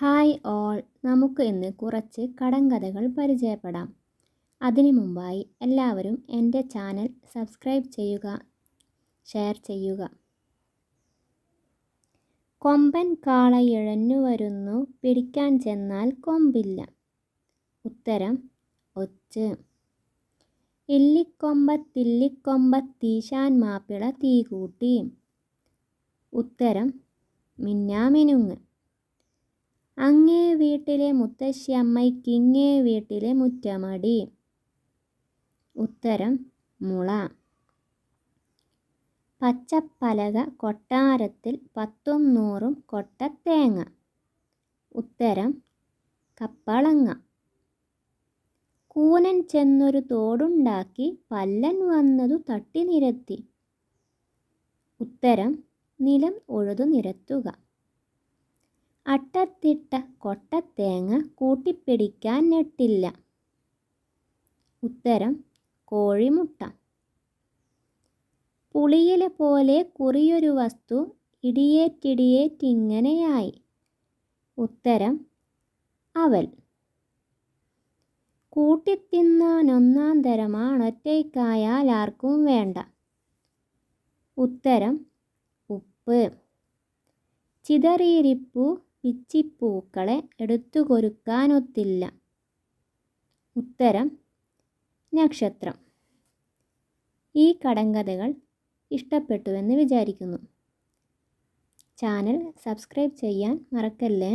Hi all. നമുക്ക് ഇന്ന് കുറച്ച് കടങ്കഥകൾ പരിചയപ്പെടാം. അതിനു മുമ്പായി എല്ലാവരും എന്റെ ചാനൽ സബ്സ്ക്രൈബ് ചെയ്യുക ഷെയർ ചെയ്യുക. കൊമ്പൻ കാള ഇഴഞ്ഞു വരുന്നു പിടിക്കാൻ ചെന്നാൽ കൊമ്പില്ല. ഉത്തരം ഒച്ച്. ഇല്ലിക്കൊമ്പത്തില്ലിക്കൊമ്പത്തീശാൻ മാപ്പിള തീ കൂട്ടി ഉത്തരം മിന്നാമിനുങ്ങ്. അങ്ങേ വീട്ടിലെ മുത്തശ്ശിയമ്മയ്ക്കിങ്ങേ വീട്ടിലെ മുറ്റമടി. ഉത്തരം മുള. പച്ചപ്പലക കൊട്ടാരത്തിൽ പത്തും നൂറും കൊട്ടത്തേങ്ങ ഉത്തരം കപ്പളങ്ങ. കൂനൻ ചെന്നൊരു തോടുണ്ടാക്കി പല്ലൻ വന്നതു തട്ടി നിരത്തി. ഉത്തരം നിലം ഉഴുതു നിരത്തുക. അട്ടത്തിട്ട കൊട്ടത്തേങ്ങ കൂട്ടിപ്പിടിക്കാൻ നെട്ടില്ല ഉത്തരം കോഴിമുട്ട. പുളിയിലെ പോലെ കുറിയൊരു വസ്തു ഇടിയേറ്റിടിയേറ്റിങ്ങനെയായി. ഉത്തരം അവൽ. കൂട്ടിത്തിന്നാൻ ഒന്നാം തരമാണൊറ്റയ്ക്കായാൽ ആർക്കും വേണ്ട. ഉത്തരം ഉപ്പ്. ചിതറിയിരിപ്പു പിച്ചിപ്പൂക്കളെ എടുത്തു കൊരുക്കാനൊത്തില്ല ഉത്തരം നക്ഷത്രം. ഈ കടങ്കഥകൾ ഇഷ്ടപ്പെട്ടുവെന്ന് വിചാരിക്കുന്നു. ചാനൽ സബ്സ്ക്രൈബ് ചെയ്യാൻ മറക്കല്ലേ?